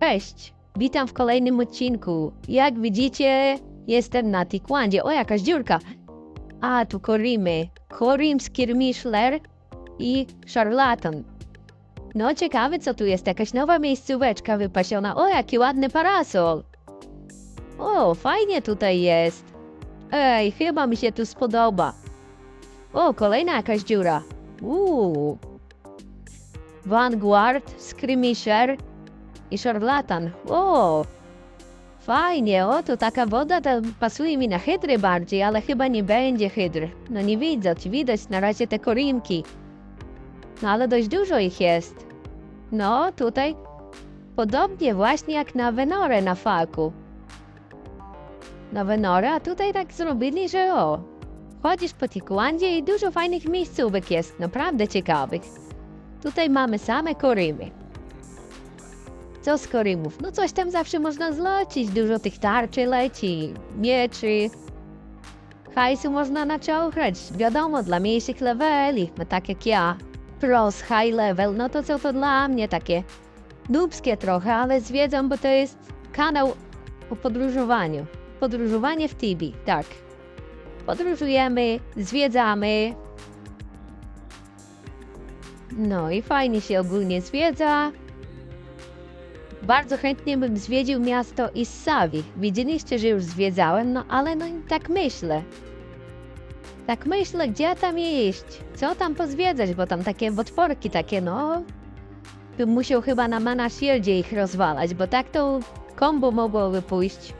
Cześć, witam w kolejnym odcinku. Jak widzicie, jestem na Tikwandzie. O, jakaś dziurka. A, tu korimy. Korim, Skirmishler i Szarlatan. No, ciekawe co tu jest. Jakaś nowa miejscóweczka wypasiona. O, jaki ładny parasol. O, fajnie tutaj jest. Ej, chyba mi się tu spodoba. O, kolejna jakaś dziura. Uuu. Vanguard, Skirmisher i szarlatan. O! Fajnie, o to taka woda to pasuje mi na hydry bardziej, ale chyba nie będzie hydr. No nie widać, widać na razie te korinki. No ale dość dużo ich jest. No, tutaj podobnie właśnie jak na Venorę na Falku. Na Venorę, a tutaj tak zrobili, że o, chodzisz po Tiklandzie i dużo fajnych miejscówek jest, naprawdę ciekawych. Tutaj mamy same korymy. Co z korymów? No coś tam zawsze można zlecić. Dużo tych tarczy leci, mieczy. Hajsu można naciągać. Wiadomo, dla mniejszych leveli, no tak jak ja. Pros, high level, no to co to dla mnie takie nubskie trochę, ale zwiedzam, bo to jest kanał o podróżowaniu. Podróżowanie w Tibi, tak. Podróżujemy, zwiedzamy. No i fajnie się ogólnie zwiedza. Bardzo chętnie bym zwiedził miasto Issawi. Widzieliście, że już zwiedzałem, no ale no tak myślę. Tak myślę, gdzie tam iść? Co tam pozwiedzać, bo tam takie potworki takie, no... Bym musiał chyba na Mana Shieldzie ich rozwalać, bo tak to kombo mogłoby pójść.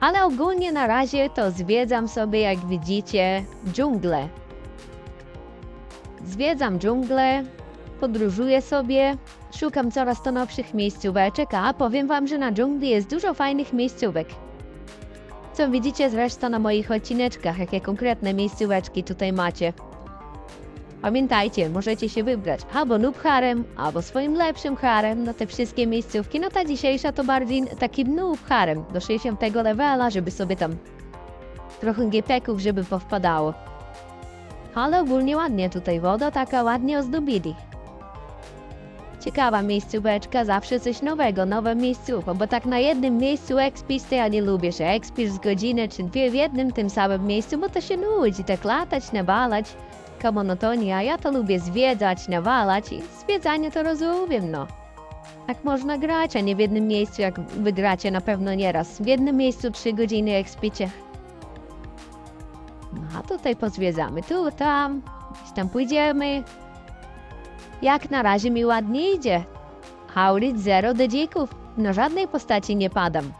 Ale ogólnie na razie to zwiedzam sobie, jak widzicie, dżunglę. Zwiedzam dżunglę, podróżuję sobie, szukam coraz to nowszych miejscóweczek, a powiem wam, że na dżungli jest dużo fajnych miejscówek. Co widzicie zresztą na moich odcineczkach, jakie konkretne miejscóweczki tutaj macie. Pamiętajcie, możecie się wybrać albo noob harem, albo swoim lepszym harem na te wszystkie miejscówki. No ta dzisiejsza to bardziej taki noob harem do 60 levela, żeby sobie tam trochę gepeków, żeby powpadało. Ale ogólnie ładnie tutaj woda taka ładnie ozdobili. Ciekawa miejscóweczka, zawsze coś nowego, nowe miejscówko, bo tak na jednym miejscu ekspisz to ja nie lubię, że ekspisz z godziny czy dwie w jednym tym samym miejscu, bo to się nudzi, tak latać, nawalać, taka monotonia, ja to lubię zwiedzać, nawalać i zwiedzanie to rozumiem, no. Tak można grać, a nie w jednym miejscu, jak wygracie na pewno nieraz. W jednym miejscu trzy godziny ekspicie. No a tutaj pozwiedzamy, tu, tam, gdzieś tam pójdziemy, jak na razie mi ładnie idzie. Haulit zero do dzików. Na żadnej postaci nie padam.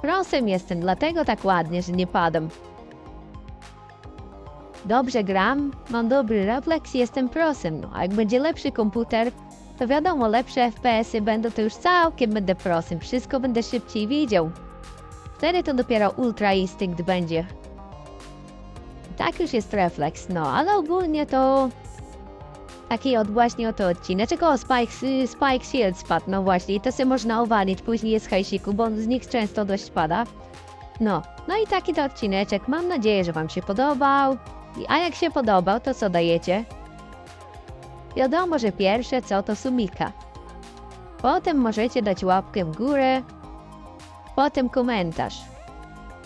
Prosem jestem, dlatego tak ładnie, że nie padam. Dobrze gram, mam dobry refleks i jestem prosem. No, a jak będzie lepszy komputer, to wiadomo, lepsze FPS-y będą, to już całkiem będę prosem. Wszystko będę szybciej widział. Wtedy to dopiero ultra instynkt będzie. Tak już jest refleks, no, ale ogólnie to Taki od właśnie oto odcineczek. O, Spike, y, Spike Shield spadł, no właśnie. To sobie można owalić później jest hajsiku, bo z nich często dość pada. No, no i taki to odcineczek. Mam nadzieję, że wam się podobał. A jak się podobał, to co dajecie? Wiadomo, że pierwsze co to sumika. Potem możecie dać łapkę w górę. Potem komentarz.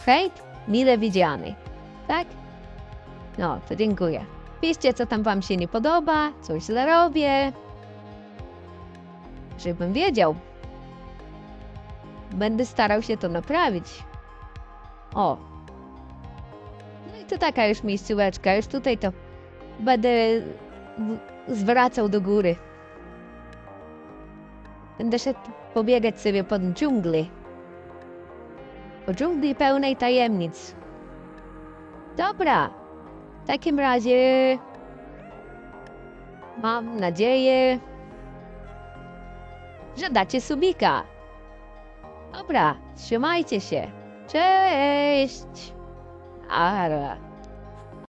Hejt mile widziany. Tak? No, to dziękuję. Piszcie, co tam wam się nie podoba, coś źle robię. Żebym wiedział. Będę starał się to naprawić. O. No i to taka już miejscóweczka. Już tutaj to będę zwracał do góry. Będę szedł pobiegać sobie po dżungli. Po dżungli pełnej tajemnic. Dobra. Takim razie mam nadzieję, że dacie subika. Dobra, trzymajcie się. Cześć! Ara.